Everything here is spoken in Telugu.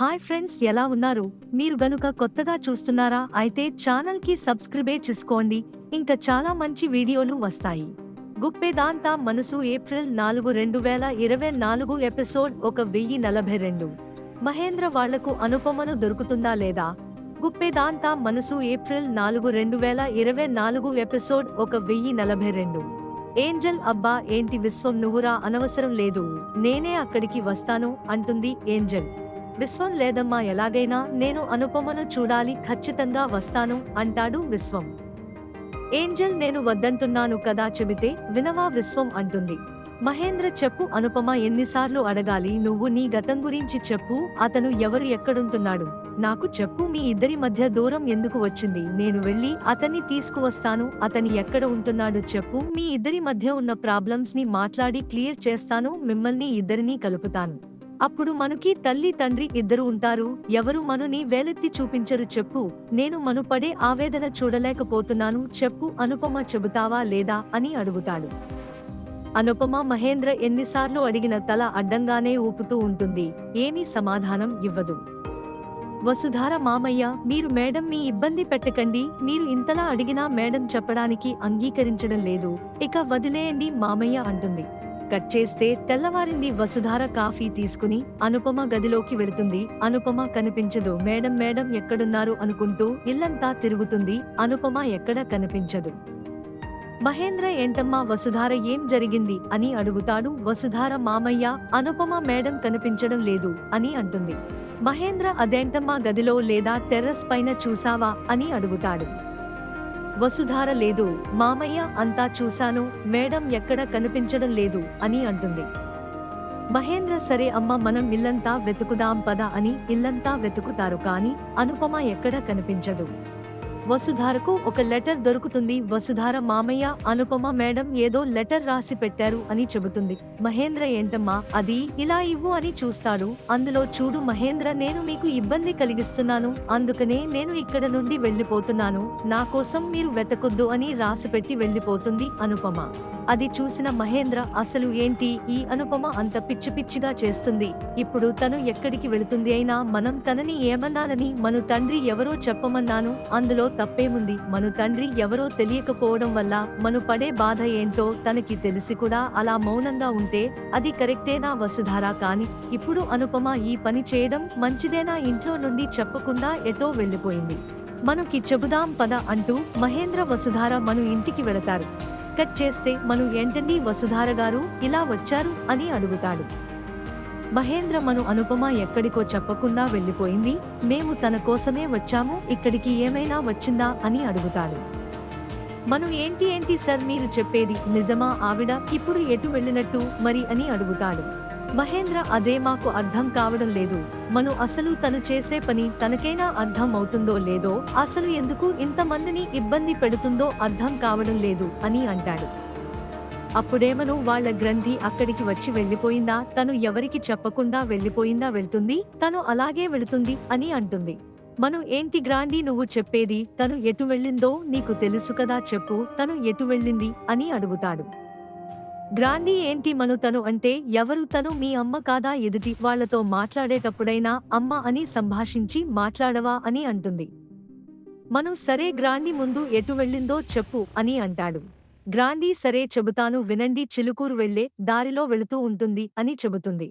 హాయ్ ఫ్రెండ్స్ ఎలా ఉన్నారు? మీరు గనుక కొత్తగా చూస్తున్నారా అయితే ఛానల్కి సబ్స్క్రైబే చేసుకోండి. ఇంకా చాలా మంచి వీడియోలు వస్తాయి. గుప్పెదాంత మనసు ఏప్రిల్ నాలుగు రెండు వేల ఇరవై నాలుగు ఎపిసోడ్ ఒక వెయ్యి నలభై రెండు. మహేంద్ర వాళ్ళకు అనుపమను దొరుకుతుందా లేదా? గుప్పెదాంత మనసు ఏప్రిల్ నాలుగు రెండు వేల ఇరవై నాలుగు ఎపిసోడ్ ఒక వెయ్యి నలభై రెండు. ఏంజల్ అబ్బా ఏంటి విశ్వం నువ్వురా అనవసరం లేదు. నేనే అక్కడికి వస్తాను అంటుంది ఏంజల్. విశ్వం లేదమ్మా ఎలాగైనా నేను అనుపమను చూడాలి ఖచ్చితంగా వస్తాను అంటాడు విశ్వం. ఏంజల్ నేను వద్దంటున్నాను కదా చెబితే వినవా విశ్వం అంటుంది. మహేంద్ర చెప్పు అనుపమ ఎన్నిసార్లు అడగాలి నువ్వు నీ గతం గురించి చెప్పు అతను ఎవరు ఎక్కడుంటున్నాడు? నాకు చెప్పు మీ ఇద్దరి మధ్య దూరం ఎందుకు వచ్చింది? నేను వెళ్ళి అతన్ని తీసుకువస్తాను అతని ఎక్కడ ఉంటున్నాడు చెప్పు మీ ఇద్దరి మధ్య ఉన్న ప్రాబ్లమ్స్ని మాట్లాడి క్లియర్ చేస్తాను మిమ్మల్ని ఇద్దరినీ కలుపుతాను. అప్పుడు మనుకి తల్లి తండ్రి ఇద్దరు ఉంటారు. ఎవరు మనుని వేలెత్తి చూపించరు చెప్పు. నేను మను పడే ఆవేదన చూడలేకపోతున్నాను చెప్పు అనుపమ చెబుతావా లేదా అని అడుగుతాడు. అనుపమ మహేంద్ర ఎన్నిసార్లు అడిగిన తల అడ్డంగానే ఊపుతూ ఉంటుంది. ఏమీ సమాధానం ఇవ్వదు. వసుధార మామయ్య మీరు మేడం మీ ఇబ్బంది పెట్టకండి. మీరు ఇంతలా అడిగినా మేడం చెప్పడానికి అంగీకరించడం లేదు. ఇక వదిలేయండి మామయ్య అంటుంది. కట్ చేస్తే తెల్లవారింది వసుధార కాఫీ తీసుకుని అనుపమ గదిలోకి వెళుతుంది. అనుపమ కనిపించదు. మేడం మేడం ఎక్కడున్నారు? అనుకుంటూ ఇల్లంతా తిరుగుతుంది. అనుపమ ఎక్కడ కనిపించదు. మహేంద్ర ఏంటమ్మా? వసుధార ఏం జరిగింది? అని అడుగుతాడు వసుధార. మామయ్య అనుపమ మేడం కనిపించడం లేదు అని అంటుంది. మహేంద్ర అదేంటమ్మా? గదిలో లేదా టెర్రస్ పైన చూసావా అని అడుగుతాడు. వసుధార లేదు మామయ్య అంతా చూశాను మేడం ఎక్కడ కనిపించడం లేదు అని అంటుంది. మహేంద్ర సరే అమ్మ మనం ఇల్లంతా వెతుకుదాం పద అని ఇల్లంతా వెతుకుతారు కాని అనుపమ ఎక్కడ కనిపించదు. వసుధారకు ఒక లెటర్ దొరుకుతుంది. వసుధార మామయ్య అనుపమ మేడం ఏదో లెటర్ రాసి పెట్టారు అని చెబుతుంది. మహేంద్ర ఏంటమ్మా అది ఇలా ఇవ్వు అని చూస్తాడు. అందులో చూడు మహేంద్ర నేను మీకు ఇబ్బంది కలిగిస్తున్నాను. అందుకనే నేను ఇక్కడ నుండి వెళ్ళిపోతున్నాను. నా కోసం మీరు వెతకొద్దు అని రాసిపెట్టి వెళ్ళిపోతుంది అనుపమ. అది చూసిన మహేంద్ర అసలు ఏంటి? ఈ అనుపమ అంత పిచ్చి పిచ్చిగా చేస్తుంది. ఇప్పుడు తను ఎక్కడికి వెళుతుంది అయినా మనం తనని ఏమన్నానని మను తండ్రి ఎవరో చెప్పమన్నాను. అందులో తప్పేముంది? మను తండ్రి ఎవరో తెలియకపోవడం వల్ల మను పడే బాధ ఏంటో తనకి తెలిసి కూడా అలా మౌనంగా ఉంటే అది కరెక్టేనా వసుధారా? కాని ఇప్పుడు అనుపమ ఈ పని చేయడం మంచిదేనా? ఇంట్లో నుండి చెప్పకుండా ఎటో వెళ్ళిపోయింది. మనుకి చెబుదాం పద అంటూ మహేంద్ర వసుధార మను ఇంటికి వెళతారు. కట్ చేస్తే మను ఏంటండి వసుధార గారు? ఇలా వచ్చారు అని అడుగుతాడు. మహేంద్ర మను అనుపమ ఎక్కడికో చెప్పకుండా వెళ్ళిపోయింది. మేము తన కోసమే వచ్చాము ఇక్కడికి ఏమైనా వచ్చిందా అని అడుగుతాడు. మను ఏంటి ఏంటి సార్ మీరు చెప్పేది నిజమా ఆవిడ? ఇప్పుడు ఎటు వెళ్ళినట్టు మరి అని అడుగుతాడు. మహేంద్ర అదే మాకు అర్థం కావడం లేదు. మను అసలు తను చేసే పని తనకైనా అర్థం అవుతుందో లేదో అసలు ఎందుకు ఇంతమందిని ఇబ్బంది పెడుతుందో అర్థం కావడం లేదు అని అంటాడు. అప్పుడేమను వాళ్ళ గ్రంథి అక్కడికి వచ్చి వెళ్ళిపోయిందా? తను ఎవరికి చెప్పకుండా వెళ్ళిపోయిందా? వెళ్తుంది? తను అలాగే వెళుతుంది అని అంటుంది. మను ఏంటి గ్రాండి నువ్వు చెప్పేది? తను ఎటు వెళ్ళిందో నీకు తెలుసు కదా చెప్పు తను ఎటు వెళ్ళింది అని అడుగుతాడు. గ్రాండీ ఏంటి మను తను అంటే ఎవరు తను మీ అమ్మ కాదా ఎదుటి వాళ్ళతో మాట్లాడేటప్పుడైనా అమ్మ అని సంభాషించి మాట్లాడవా అని అంటుంది. మను సరే గ్రాండీ ముందు ఎటు వెళ్ళిందో చెప్పు అని అంటాడు. గ్రాంధీ సరే చెబుతాను వినండి చిలుకూరు వెళ్ళే దారిలో వెళుతూ ఉంటుంది అని చెబుతుంది.